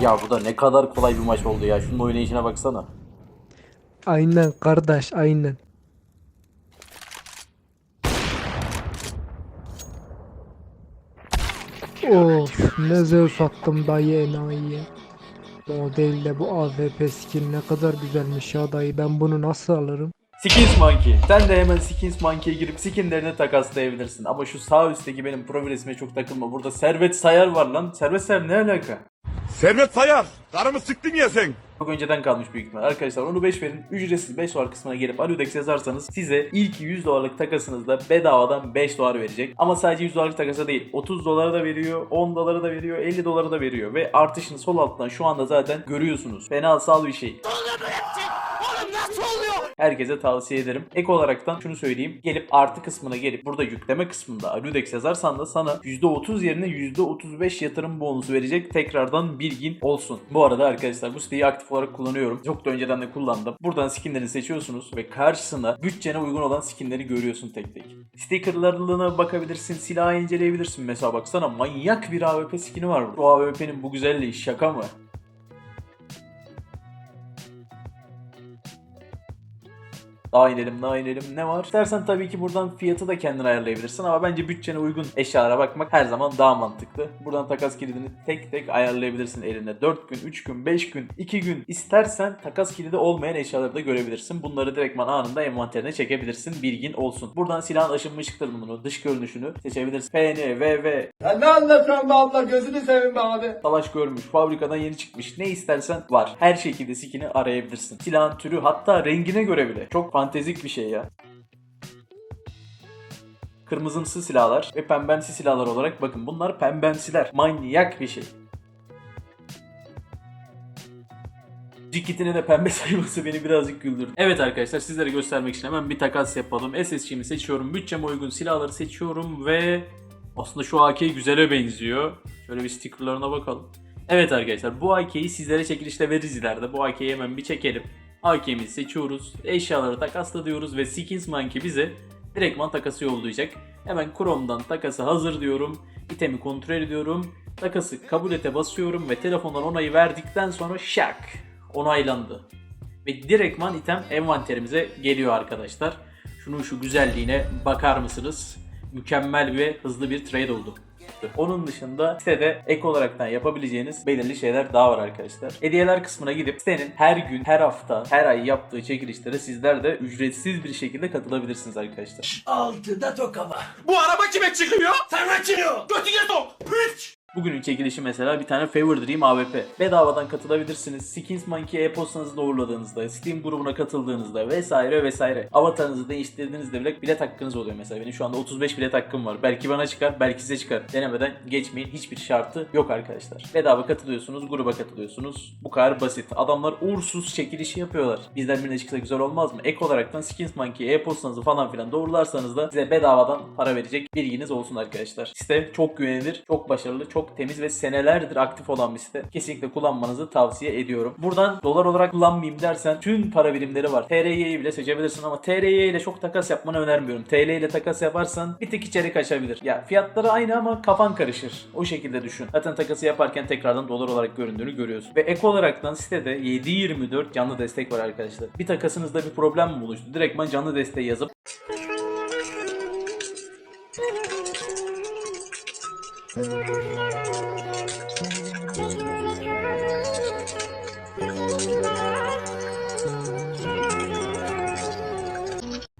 Ya bu da ne kadar kolay bir maç oldu ya. Şunun oynayışına baksana. Aynen kardeş aynen. Of ne zevk attım dayı enayiye. Modelde bu AWP skin ne kadar güzelmiş ya dayı ben bunu nasıl alırım? Skins Monkey. Sen de hemen Skins Monkey'e girip skinlerini takaslayabilirsin. Ama şu sağ üstteki benim profil resmine çok takılma. Burada Servet Sayar var lan. Servet Sayar ne alaka? Servet Sayar. Karımı sıktın ya sen. Çok önceden kalmış büyük ihtimal. Arkadaşlar onu 5 verin. Ücretsiz 5 dolar kısmına gelip Aludex yazarsanız size ilk 100 dolarlık takasınızda bedavadan 5 dolar verecek. Ama sadece 100 dolarlık takasa değil. 30 dolara da veriyor, 10 dolara da veriyor, 50 dolara da veriyor. Ve artışını sol alttan şu anda zaten görüyorsunuz. Fenasal bir şey. Herkese tavsiye ederim. Ek olaraktan şunu söyleyeyim. Gelip artı kısmına gelip burada yükleme kısmında Aludex yazarsan da sana %30 yerine %35 yatırım bonusu verecek. Tekrardan bilgin olsun. Bu arada arkadaşlar bu siteyi aktif olarak kullanıyorum. Çok da önceden de kullandım. Buradan skinlerini seçiyorsunuz ve karşısına bütçene uygun olan skinleri görüyorsun tek tek. Stickerlarına bakabilirsin, silahı inceleyebilirsin. Mesela baksana manyak bir AWP skini var. Bu AWP'nin bu güzelliği şaka mı? Daha inelim daha inelim ne var? İstersen tabii ki buradan fiyatı da kendin ayarlayabilirsin ama bence bütçene uygun eşyalara bakmak her zaman daha mantıklı. Buradan takas kilidini tek tek ayarlayabilirsin elinde. 4 gün, 3 gün, 5 gün, 2 gün istersen takas kilidi olmayan eşyaları da görebilirsin. Bunları direktman anında envanterine çekebilirsin. Bilgin olsun. Buradan silahın aşınma ışıklarını, dış görünüşünü seçebilirsin. PN, VV, Ya ne anlatıyorsun be abla gözünü seveyim be abi. savaş görmüş, fabrikadan yeni çıkmış ne istersen var. Her şekilde skin'i arayabilirsin. Silahın türü hatta rengine göre bile. Çok fantezik bir şey ya. Kırmızımsı silahlar ve pembemsi silahlar olarak bakın bunlar pembemsiler. Manyak bir şey. Cikitine de pembe sayması beni birazcık güldürdü. Evet arkadaşlar sizlere göstermek için hemen bir takas yapalım. SSG'mi seçiyorum. Bütçeme uygun silahları seçiyorum ve aslında şu AK güzele benziyor. Şöyle bir stickerlarına bakalım. Evet arkadaşlar bu AK'yi sizlere çekilişte veririz ileride. Bu AK'yi hemen bir çekelim. AK'mizi seçiyoruz. Eşyaları takasla diyoruz ve Skins Monkey bize direktman takası yollayacak. Hemen Chrome'dan takası hazır diyorum. İtemi kontrol ediyorum. Takası kabul ete basıyorum ve telefondan onayı verdikten sonra şak onaylandı. Ve direktman item envanterimize geliyor arkadaşlar. Şunun şu güzelliğine bakar mısınız? Mükemmel ve hızlı bir trade oldu. Onun dışında sitede ek olaraktan yapabileceğiniz belirli şeyler daha var arkadaşlar. Hediyeler kısmına gidip sitenin her gün, her hafta, her ay yaptığı çekilişlere sizler de ücretsiz bir şekilde katılabilirsiniz arkadaşlar. Altıda tokama. Bu araba kime çıkıyor? Sana çıkıyor. Götüne sok. Piç. Bugünün çekilişi mesela bir tane Favor Dream AWP. Bedavadan katılabilirsiniz. Skins Monkey e-postanızı doğruladığınızda, Steam grubuna katıldığınızda vesaire vesaire. Avatarınızı değiştirdiğinizde bile bilet hakkınız oluyor mesela. Benim şu anda 35 bilet hakkım var. Belki bana çıkar, belki size çıkar. Denemeden geçmeyin. Hiçbir şartı yok arkadaşlar. Bedava katılıyorsunuz, gruba katılıyorsunuz. Bu kadar basit. Adamlar uğursuz çekilişi yapıyorlar. Bizden birine çıksa güzel olmaz mı? Ek olaraktan Skins Monkey e-postanızı falan filan doğrularsanız da size bedavadan para verecek bilginiz olsun arkadaşlar. Site çok güvenilir, çok başarılı, çok temiz ve senelerdir aktif olan bir site. Kesinlikle kullanmanızı tavsiye ediyorum. Buradan dolar olarak kullanmayayım dersen tüm para birimleri var. TRY'yi bile seçebilirsin ama TRY ile çok takas yapmanı önermiyorum. TL ile takas yaparsan bir tık içeri kaçabilir. Ya fiyatları aynı ama kafan karışır. O şekilde düşün. Zaten takası yaparken tekrardan dolar olarak göründüğünü görüyorsun. Ve ek olaraktan sitede 7-24 canlı destek var arkadaşlar. Bir takasınızda bir problem mi oluştu? Direktman canlı desteği yazıp Thank you.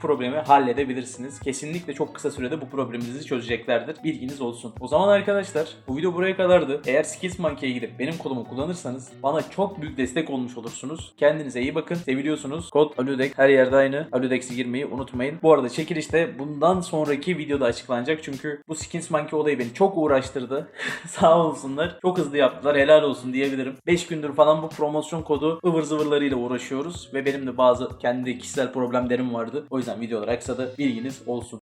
Problemi halledebilirsiniz. Kesinlikle çok kısa sürede bu probleminizi çözeceklerdir. Bilginiz olsun. O zaman arkadaşlar bu video buraya kadardı. Eğer Skills Monkey'e gidip benim kodumu kullanırsanız bana çok büyük destek olmuş olursunuz. Kendinize iyi bakın. Seviliyorsunuz. Kod Aludex her yerde aynı. Aludex'i girmeyi unutmayın. Bu arada çekilişte bundan sonraki videoda açıklanacak. Çünkü bu Skins Monkey olayı beni çok uğraştırdı. Sağ olsunlar. Çok hızlı yaptılar. Helal olsun diyebilirim. 5 gündür falan bu promosyon kodu ıvır zıvırlarıyla uğraşıyoruz. Ve benim de bazı kendi kişisel problemlerim vardı. O yüzden videolar aksadı. Bilginiz olsun.